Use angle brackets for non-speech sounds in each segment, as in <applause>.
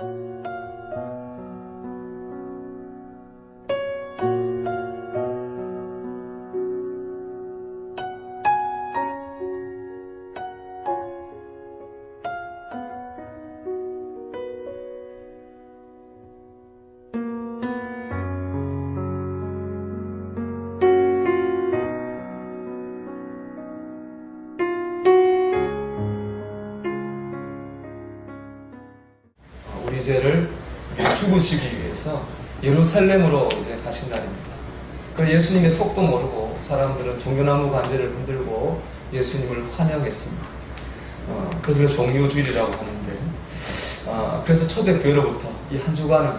우 죽으시기 위해서 예루살렘으로 이제 가신 날입니다. 그 예수님의 속도 모르고 사람들은 종려나무 관제를 흔들고 예수님을 환영했습니다. 어, 그래서 종교주일이라고 하는데, 어, 그래서 초대교회로부터 이 한 주간을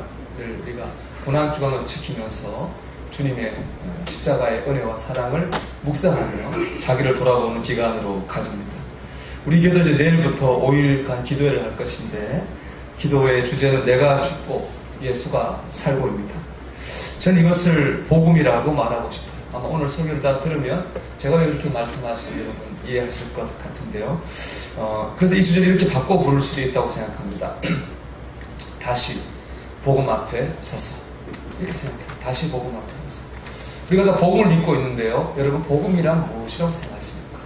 우리가 고난 주간을 지키면서 주님의 어, 십자가의 은혜와 사랑을 묵상하며 자기를 돌아보는 기간으로 가집니다. 우리 교도 이제 내일부터 5일간 기도회를 할 것인데, 기도의 주제는 내가 죽고 예수가 살고입니다. 저는 이것을 복음이라고 말하고 싶어요. 아마 오늘 설교를 다 들으면 제가 왜 이렇게 말씀하시는 여러분 이해하실 것 같은데요. 어, 그래서 이 주제를 이렇게 바꿔 부를 수도 있다고 생각합니다. <clears throat> 다시 복음 앞에 서서 이렇게 생각해요. 다시 복음 앞에 서서 우리가 다 복음을 믿고 있는데요. 여러분 복음이란 무엇이라고 생각하십니까?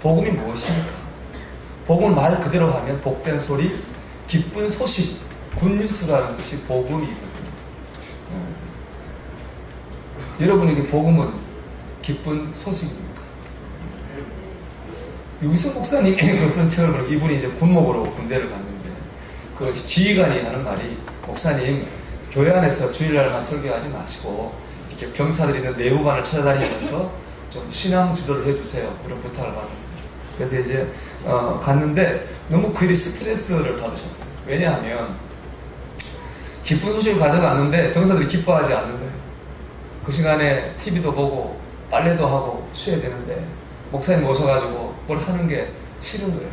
복음이 무엇입니까? 복음을 말 그대로 하면 복된 소리, 기쁜 소식, 굿뉴스라는 것이 복음이거든요. 네. 여러분에게 복음은 기쁜 소식입니까? 유기성 목사님 <laughs> 책을 이분이 이제 군목으로 군대를 갔는데 그 지휘관이 하는 말이 목사님 교회 안에서 주일날만 설교하지 마시고 이렇게 병사들이 있는 내부관을 찾아다니면서 <laughs> 좀 신앙 지도를 해주세요 그런 부탁을 받았습니다. 그래서 이제 어, 갔는데 너무 그 일이 스트레스를 받으셨어요. 왜냐하면 기쁜 소식을 가져갔는데 병사들이 기뻐하지 않는 거예요. 그 시간에 TV도 보고 빨래도 하고 쉬어야 되는데 목사님 오셔가지고 뭘 하는 게 싫은 거예요.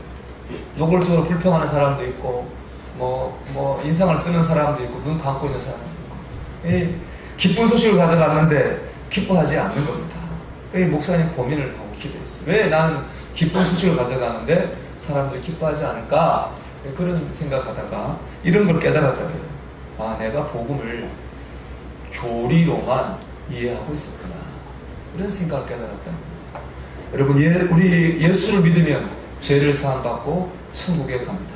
노골적으로 불평하는 사람도 있고 뭐, 뭐 인상을 쓰는 사람도 있고 눈 감고 있는 사람도 있고 이 기쁜 소식을 가져갔는데 기뻐하지 않는 겁니다. 그 목사님 고민을 하고 기도했어요. 왜 나는 기쁜 소식을 가져가는데 사람들이 기뻐하지 않을까? 그런 생각하다가 이런 걸 깨달았다고요. 아, 내가 복음을 교리로만 이해하고 있었구나. 그런 생각을 깨달았다는 겁니다. 여러분, 예, 우리 예수를 믿으면 죄를 사함받고 천국에 갑니다.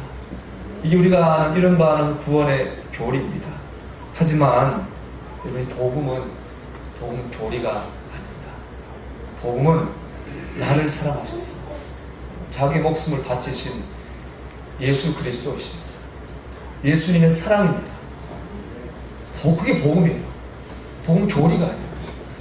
이게 우리가 아는 이런 바는 구원의 교리입니다. 하지만 여러분, 복음은 복음 교리가 아닙니다. 복음은 나를 사랑하셔서 자기 목숨을 바치신 예수 그리스도이십니다. 예수님의 사랑입니다. 복, 그게 복음이에요. 복음 교리가 아니에요.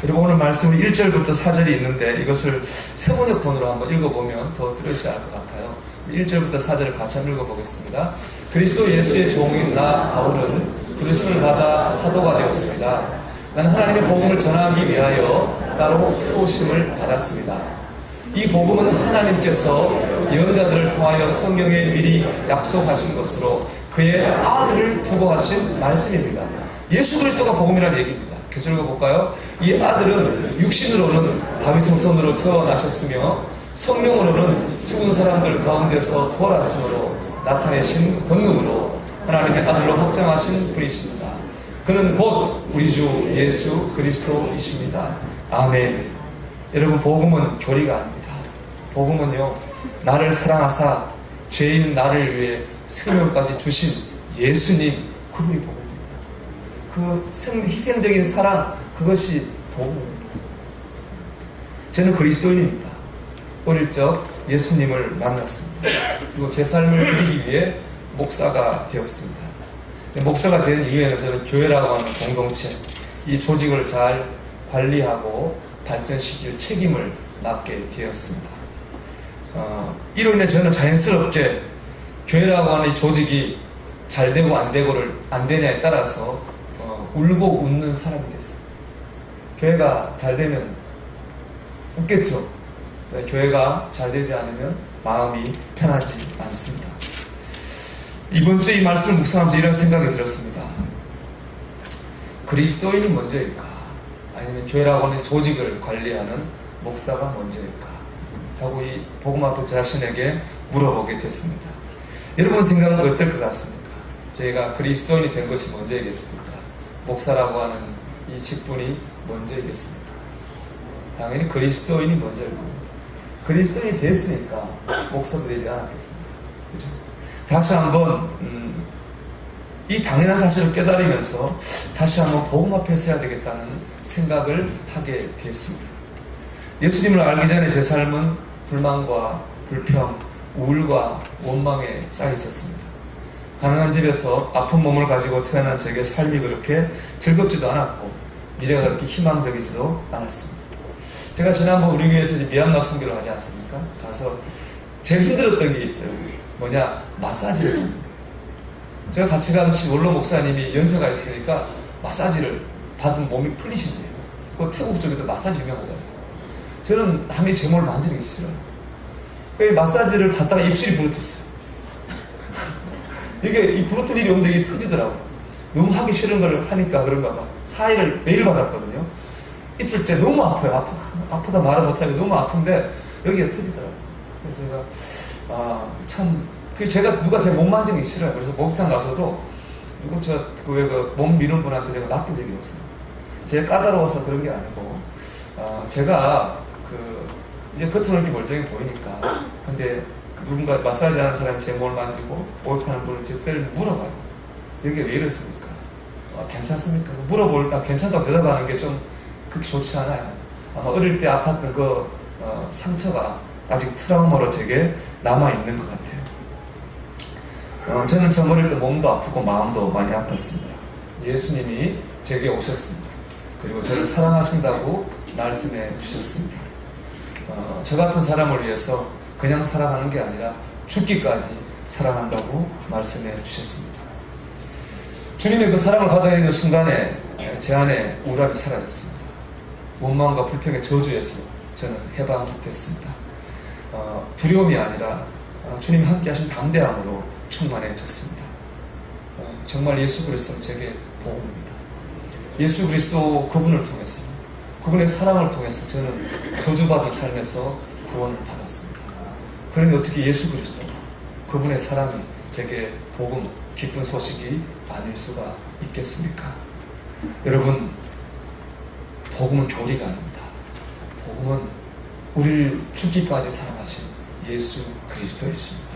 여러분 오늘 말씀은 1절부터 4절이 있는데 이것을 세번역본으로 한번 읽어보면 더 들으셔야 할 것 같아요. 1절부터 4절을 같이 한번 읽어보겠습니다. 그리스도 예수의 종인 나 바울은 부르심을 받아 사도가 되었습니다. 나는 하나님의 복음을 전하기 위하여 따로 세우심을 받았습니다. 이 복음은 하나님께서 예언자들을 통하여 성경에 미리 약속하신 것으로 그의 아들을 두고 하신 말씀입니다. 예수 그리스도가 복음이라는 얘기입니다. 계속 읽어볼까요? 이 아들은 육신으로는 다윗의 후손으로 태어나셨으며 성령으로는 죽은 사람들 가운데서 부활하심으로 나타내신 권능으로 하나님의 아들로 확정하신 분이십니다. 그는 곧 우리 주 예수 그리스도이십니다. 아멘. 여러분 복음은 교리가 아닙니다. 복음은요 나를 사랑하사 죄인 나를 위해 생명까지 주신 예수님 그분이 복음입니다. 그 생, 희생적인 사랑 그것이 복음입니다. 저는 그리스도인입니다. 어릴 적 예수님을 만났습니다. 그리고 제 삶을 누리기 위해 목사가 되었습니다. 목사가 된 이후에는 저는 교회라고 하는 공동체, 이 조직을 잘 관리하고 발전시킬 책임을 맡게 되었습니다. 어, 이로 인해 저는 자연스럽게 교회라고 하는 이 조직이 잘 되고 안 되고를 안 되냐에 따라서 어, 울고 웃는 사람이 됐어요. 교회가 잘 되면 웃겠죠. 네, 교회가 잘 되지 않으면 마음이 편하지 않습니다. 이번 주 이 말씀을 묵상하면서 이런 생각이 들었습니다. 그리스도인이 먼저일까? 아니면 교회라고 하는 조직을 관리하는 목사가 먼저일까? 하고 이 복음 앞에 자신에게 물어보게 됐습니다. 여러분 생각은 어떨 것 같습니까? 제가 그리스도인이 된 것이 먼저이겠습니까? 목사라고 하는 이 직분이 먼저이겠습니까? 당연히 그리스도인이 먼저일 겁니다. 그리스도인이 됐으니까 목사도 되지 않았겠습니까? 그죠? 다시 한번 음, 이 당연한 사실을 깨달으면서 다시 한번 복음 앞에 서야 되겠다는 생각을 하게 되었습니다. 예수님을 알기 전에 제 삶은 불만과 불평, 우울과 원망에 쌓여 있었습니다. 가난한 집에서 아픈 몸을 가지고 태어난 저에게 삶이 그렇게 즐겁지도 않았고 미래가 그렇게 희망적이지도 않았습니다. 제가 지난번 우리 교회에서 미얀마 선교를 하지 않습니까? 가서 제일 힘들었던 게 있어요. 뭐냐 마사지를 받는 거예요. 제가 같이 간 원로 목사님이 연세가 있으니까 마사지를 받은 몸이 풀리신대요. 그 태국 쪽에도 마사지 유명하잖아요. 저는 남이 제 몸을 만지는 게 싫어요. 그 마사지를 받다가 입술이 부르텄어요. 이게 이 일이 없는데 이게 터지더라고. 너무 하기 싫은 걸 하니까 그런가 봐. 사일을 매일 받았거든요. 이틀째 너무 아파요. 아프, 아프다 말을 못하고 너무 아픈데 여기가 터지더라고. 그래서 제가 아, 참, 그 제가 누가 제 몸 만지는 게 싫어요. 그래서 목욕탕 가서도 누구 저, 그왜 그몸 미는 분한테 제가 맡긴 적이 없어요. 제가 까다로워서 그런 게 아니고, 아, 제가 그, 이제 겉으로 이렇게 멀쩡해 보이니까. 근데 누군가 마사지 하는 사람이 제 몸을 만지고 목욕하는 분은 제 때를 물어봐요. 여기 왜 이렇습니까? 아, 괜찮습니까? 물어볼 때 괜찮다고 대답하는 게 좀 그렇게 좋지 않아요. 아마 어릴 때 아팠던 그 어, 상처가 아직 트라우마로 제게 남아있는 것 같아요. 어, 저는 참 어릴 때 몸도 아프고 마음도 많이 아팠습니다. 예수님이 제게 오셨습니다. 그리고 저를 사랑하신다고 말씀해 주셨습니다. 어, 저 같은 사람을 위해서 그냥 살아가는 게 아니라 죽기까지 사랑한다고 말씀해 주셨습니다. 주님의 그 사랑을 받아들이는 순간에 제 안에 우울함이 사라졌습니다. 원망과 불평의 저주에서 저는 해방됐습니다. 어, 두려움이 아니라 어, 주님이 함께 하신 담대함으로 충만해졌습니다. 어, 정말 예수 그리스도는 제게 도움입니다. 예수 그리스도 그분을 통해서 그분의 사랑을 통해서 저는 저주받은 삶에서 구원을 받았습니다. 그러니 어떻게 예수 그리스도 그분의 사랑이 제게 복음 기쁜 소식이 아닐 수가 있겠습니까? 여러분 복음은 교리가 아닙니다. 복음은 우리를 죽기까지 사랑하신 예수 그리스도이십니다.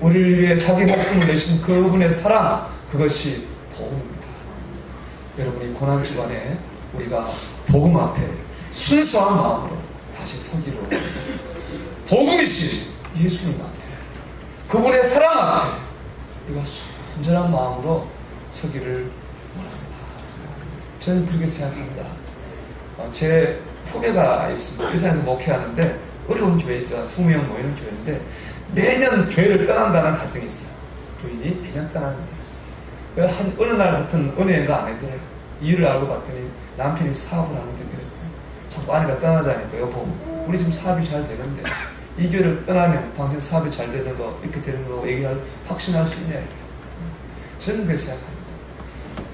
우리를 위해 자기 목숨을 내신 그분의 사랑 그것이 복음입니다. 여러분 이 고난 주간에 우리가 복음 앞에 순수한 마음으로 다시 서기로 복음이신 예수님 앞에 그분의 사랑 앞에 우리가 순전한 마음으로 서기를 원합니다. 저는 그렇게 생각합니다. 어, 제 후배가 있습니다. 일산에서 목회하는데 어려운 교회죠. 20명 모이는 교회인데 매년 교회를 떠난다는 가정이 있어요. 부인이 매년 떠나는데 한 어느 날부터는 은혜인가 안 했더래요. 이유를 알고 봤더니 남편이 사업을 하는데 그랬대. 자꾸 아내가 떠나자니까 여보 우리 지금 사업이 잘 되는데 이 교회를 떠나면 당신 사업이 잘 되는 거 이렇게 되는 거 얘기할 확신할 수 있냐. 저는 그렇게 생각합니다.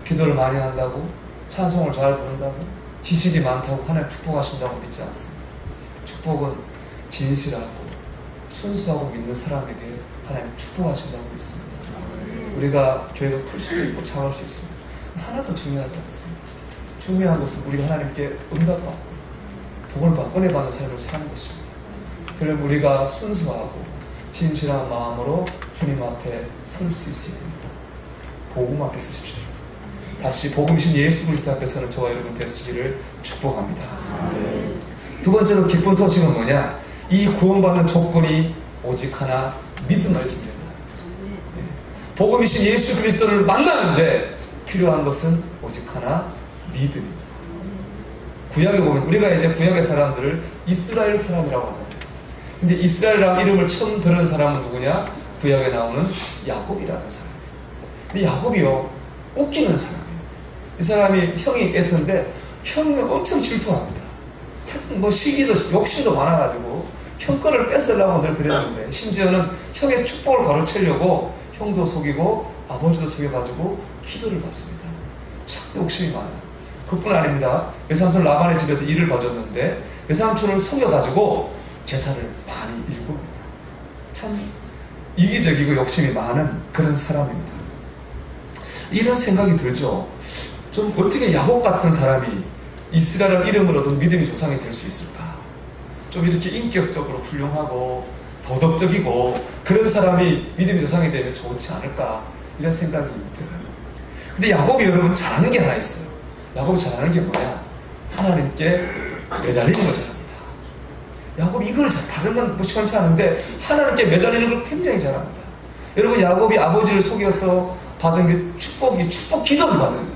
기도를 많이 한다고 찬송을 잘 부른다고 지식이 많다고 하나님 축복하신다고 믿지 않습니다. 축복은 진실하고 순수하고 믿는 사람에게 하나님 축복하신다고 믿습니다. 우리가 교회가 클 수도 있고 작을 수 있습니다. 하나도 중요하지 않습니다. 중요한 것은 우리가 하나님께 응답받고 복을 받고 은혜 받는 삶을 사는 것입니다. 그럼 우리가 순수하고 진실한 마음으로 주님 앞에 설 수 있어야 됩니다. 복음 앞에 서십시오. 다시 복음이신 예수 그리스도 앞에서는 저와 여러분 되시기를 축복합니다. 두 번째로 기쁜 소식은 뭐냐? 이 구원받는 조건이 오직 하나 믿음이었습니다. 예. 복음이신 예수 그리스도를 만나는데 필요한 것은 오직 하나 믿음입니다. 구약에 보면 우리가 이제 구약의 사람들을 이스라엘 사람이라고 하잖아요. 근데 이스라엘이라는 이름을 처음 들은 사람은 누구냐? 구약에 나오는 야곱이라는 사람. 근데 야곱이요 웃기는 사람이에요. 이 사람이 형이 에서인데 형을 엄청 질투합니다. 하여튼 뭐 시기도 욕심도 많아가지고 형 거를 뺏으려고 늘 그랬는데 심지어는 형의 축복을 가로채려고 형도 속이고 아버지도 속여가지고 기도를 받습니다. 참 욕심이 많아요. 그뿐 아닙니다. 외삼촌 라반의 집에서 일을 봐줬는데 외삼촌을 속여가지고 재산을 많이 일굽니다. 참 이기적이고 욕심이 많은 그런 사람입니다. 이런 생각이 들죠. 좀 어떻게 야곱 같은 사람이 이스라엘 이름을 얻은 믿음의 조상이 될 수 있을까? 좀 이렇게 인격적으로 훌륭하고 도덕적이고 그런 사람이 믿음의 조상이 되면 좋지 않을까? 이런 생각이 들어요. 근데 야곱이 여러분 잘하는 게 하나 있어요. 야곱이 잘하는 게 뭐야? 하나님께 매달리는 걸 잘합니다. 야곱이 이걸 잘, 다른 건뭐 시원치 않은데 하나님께 매달리는 걸 굉장히 잘합니다. 여러분 야곱이 아버지를 속여서 받은 게 축복이 축복 기도를 받은 거예요.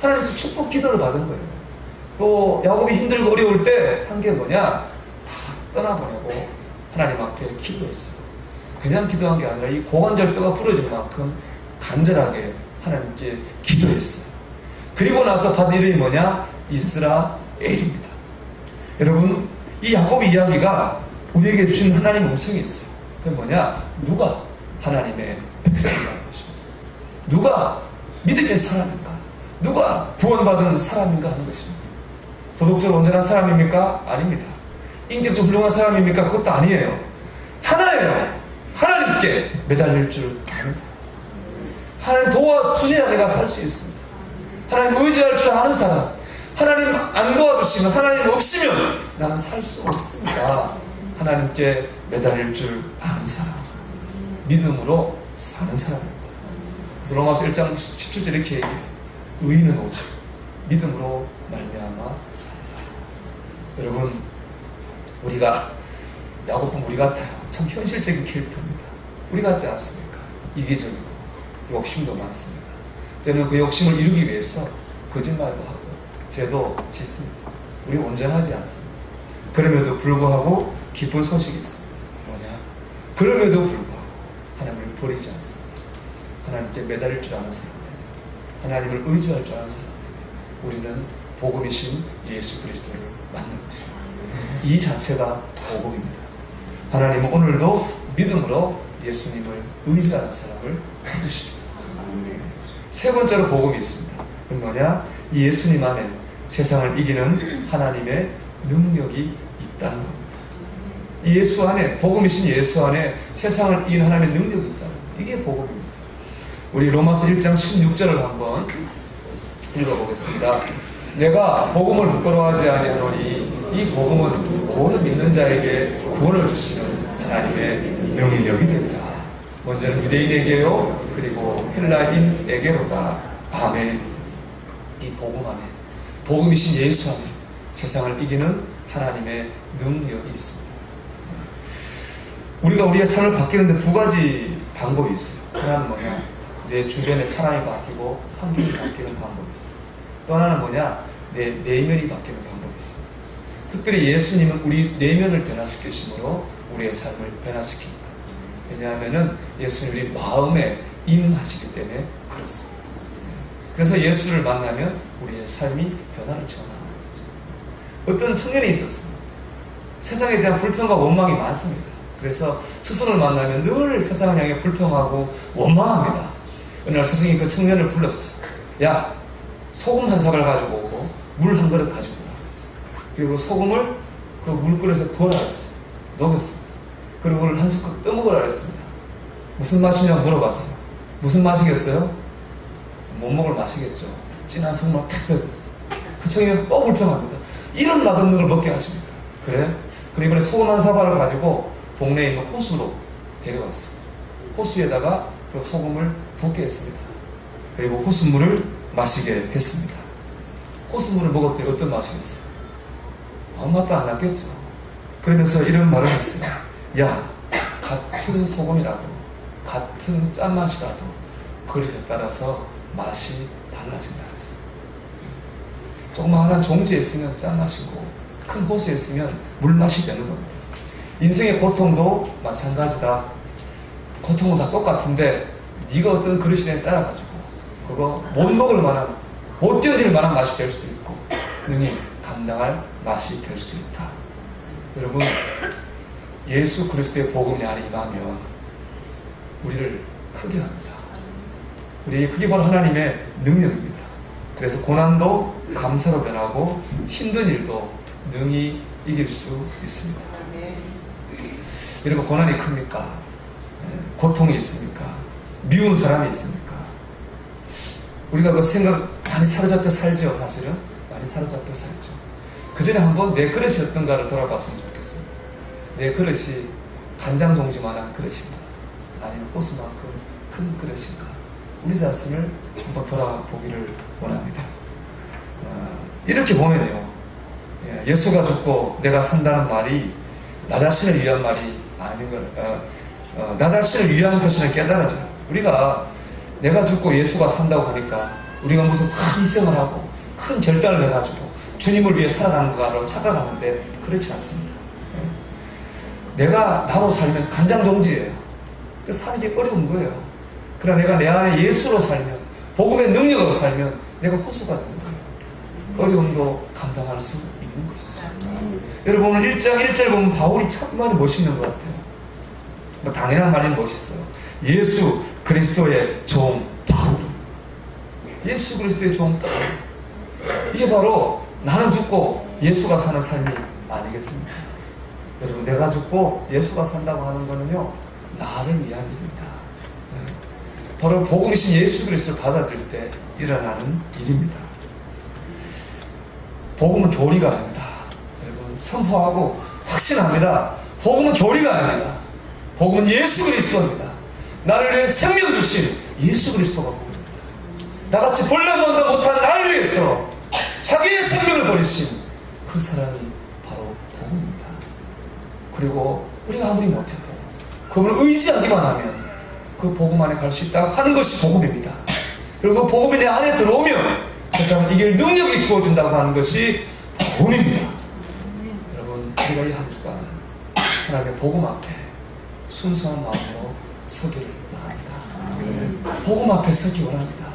하나님께 축복 기도를 받은 거예요. 또 야곱이 힘들고 어려울 때 한 게 뭐냐? 다 떠나보내고 하나님 앞에 기도했어요. 그냥 기도한 게 아니라 이 고관절뼈가 부러질 만큼 간절하게 하나님께 기도했어요. 그리고 나서 받은 이름이 뭐냐? 이스라엘입니다. 여러분, 이 야곱의 이야기가 우리에게 주신 하나님 음성이 있어요. 그게 뭐냐? 누가 하나님의 백성이라는 것입니다. 누가 믿음의 사람인가? 누가 구원받은 사람인가 하는 것입니다. 도덕적으로 온전한 사람입니까? 아닙니다. 인격적으로 훌륭한 사람입니까? 그것도 아니에요. 하나예요. 하나님께 매달릴 줄 아는 사람. 하나님 도와주셔야 내가 살 수 있습니다. 하나님 의지할 줄 아는 사람. 하나님 안 도와주시면, 하나님 없으면 나는 살 수 없습니다. 하나님께 매달릴 줄 아는 사람. 믿음으로 사는 사람입니다. 그래서 로마서 1장 17절 이렇게 얘기해요. 의인은 오직 믿음으로 말미암아 살리라. 여러분, 우리가 야곱은 우리 같아요. 참 현실적인 캐릭터입니다. 우리 같지 않습니까? 이기적이고 욕심도 많습니다. 때는 그 욕심을 이루기 위해서 거짓말도 하고 죄도 짓습니다. 우리 온전하지 않습니다. 그럼에도 불구하고 기쁜 소식이 있습니다. 뭐냐? 그럼에도 불구하고 하나님을 버리지 않습니다. 하나님께 매달릴 줄 아는 사람들, 하나님을 의지할 줄 아는 사람들, 우리는 복음이신 예수 그리스도를 만난 것입니다. 이 자체가 복음입니다. 하나님은 오늘도 믿음으로 예수님을 의지하는 사람을 찾으십니다. 세 번째로 복음이 있습니다. 그 뭐냐? 이 예수님 안에 세상을 이기는 하나님의 능력이 있다는 겁니다. 이 예수 안에, 복음이신 예수 안에 세상을 이기는 하나님의 능력이 겁니다. 이게 복음입니다. 우리 로마서 1장 16절을 한번 읽어보겠습니다. 내가 복음을 부끄러워하지 아니하노니 이 복음은 모든 믿는 자에게 구원을 주시는 하나님의 능력이 됩니다. 먼저는 유대인에게요, 그리고 헬라인에게로다. 아멘. 이 복음 안에, 복음이신 예수 안에 세상을 이기는 하나님의 능력이 있습니다. 우리가 우리의 삶을 바뀌는데 두 가지 방법이 있어요. 하나는 뭐냐? 내 주변의 사람이 바뀌고 환경이 바뀌는 방법이 있어요. 또 하나는 뭐냐? 내 내면이 바뀌는 방법이 있습니다. 특별히 예수님은 우리 내면을 변화시키심으로 우리의 삶을 변화시킵니다. 왜냐하면은 예수님 우리 마음에 임하시기 때문에 그렇습니다. 그래서 예수를 만나면 우리의 삶이 변화를 체험하는 거죠. 어떤 청년이 있었어요. 세상에 대한 불평과 원망이 많습니다. 그래서 스승을 만나면 늘 세상을 향해 불평하고 원망합니다. 어느 날 스승이 그 청년을 불렀어요. 야, 소금 한 사발 가지고 오고 물 한 그릇 가지고 오라 그랬어요. 그리고 소금을 그 물그릇에 부어라 그랬어요. 녹였습니다. 그리고 그걸 한 숟가락 떠먹으라 그랬습니다. 무슨 맛이냐고 물어봤어요. 무슨 맛이겠어요? 못 먹을 맛이겠죠. 진한 소금을 탁 빼었어요. 그 청년이 또 불평합니다. 이런 맛없는 걸 먹게 하십니까? 그래? 그리고 이번에 소금 한 사발을 가지고 동네에 있는 호수로 데려갔습니다. 호수에다가 그 소금을 붓게 했습니다. 그리고 호수물을 마시게 했습니다. 호수물을 먹었더니 어떤 맛이겠어요? 아무 맛도 안 났겠죠. 그러면서 이런 말을 했어요. 야, 같은 소금이라도, 같은 짠맛이라도 그릇에 따라서 맛이 달라진다 그랬어요. 조그마한 종지에 있으면 짠맛이고, 큰 호수에 있으면 물맛이 되는 겁니다. 인생의 고통도 마찬가지다. 고통은 다 똑같은데 네가 어떤 그릇에 짜라가지고 그거 못 먹을 만한 못 견딜 만한 맛이 될 수도 있고 능히 감당할 맛이 될 수도 있다. 여러분 예수 그리스도의 복음이 안에 임하면 우리를 크게 합니다. 우리의 그게 바로 하나님의 능력입니다. 그래서 고난도 감사로 변하고 힘든 일도 능히 이길 수 있습니다. 여러분 고난이 큽니까? 고통이 있습니까? 미운 사람이 있습니까? 우리가 그 생각 많이 사로잡혀 살죠, 사실은. 많이 사로잡혀 살죠. 그 전에 한번 내 그릇이 어떤가를 돌아봤으면 좋겠습니다. 내 그릇이 간장 동지만한 그릇인가? 아니면 호수만큼 큰 그릇인가? 우리 자신을 한번 돌아보기를 원합니다. 아, 이렇게 보면요. 예, 예수가 죽고 내가 산다는 말이 나 자신을 위한 말이 아닌 걸, 어, 어, 나 자신을 위한 것을 깨달아져요. 우리가 내가 죽고 예수가 산다고 하니까 우리가 무슨 큰 희생을 하고 큰 결단을 해가지고 주님을 위해 살아가는 거로 착각하는데 그렇지 않습니다. 예. 내가 나로 살면 간장동지예요. 사는 게 어려운 거예요. 그러나 내가 내 안에 예수로 살면 복음의 능력으로 살면 내가 호수가 되는 거예요. 어려움도 감당할 수 있는 것이죠. 여러분 오늘 1장 1절 보면 바울이 참 많이 멋있는 것 같아요. 뭐 당연한 말이 멋있어요. 예수 그리스도의 종 바울. 예수 그리스도의 종 바울. 이게 바로 나는 죽고 예수가 사는 삶이 아니겠습니까? 여러분 내가 죽고 예수가 산다고 하는 거는요 나를 위한 일입니다. 네. 바로 복음이신 예수 그리스도를 받아들일 때 일어나는 일입니다. 복음은 교리가 아닙니다. 여러분 선포하고 확신합니다. 복음은 교리가 아닙니다. 복음은 예수 그리스도입니다. 나를 위해 생명 주신 예수 그리스도가 복음입니다. 나같이 본래만도 못한 나를 위해서 자기의 생명을 버리신 그 사람이 바로 복음입니다. 그리고 우리가 아무리 못해도 그분을 의지하기만 하면 그 복음 안에 갈 수 있다고 하는 것이 복음입니다. 그리고 그 복음이 내 안에 들어오면 그 사람은 이길 능력이 주어진다고 하는 것이 복음입니다. 여러분, 우리가 이한 주간 하나님의 복음 앞에 순수한 마음으로 서기를 원합니다. 복음 앞에 서기 원합니다.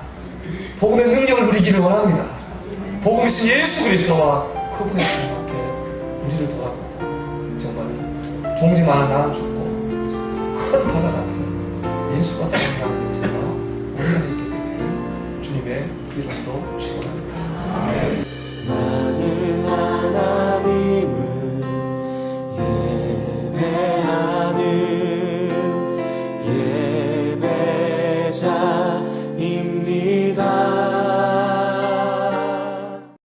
복음의 능력을 누리기를 원합니다. 복음이신 예수 그리스도와 그분의 주님 앞에 우리를 돌아보고 정말 종지 많은 나는 죽고 큰 바다 같은 예수가 사랑하는 역사가 안에 있게 되기를 주님의 이름으로 축원합니다.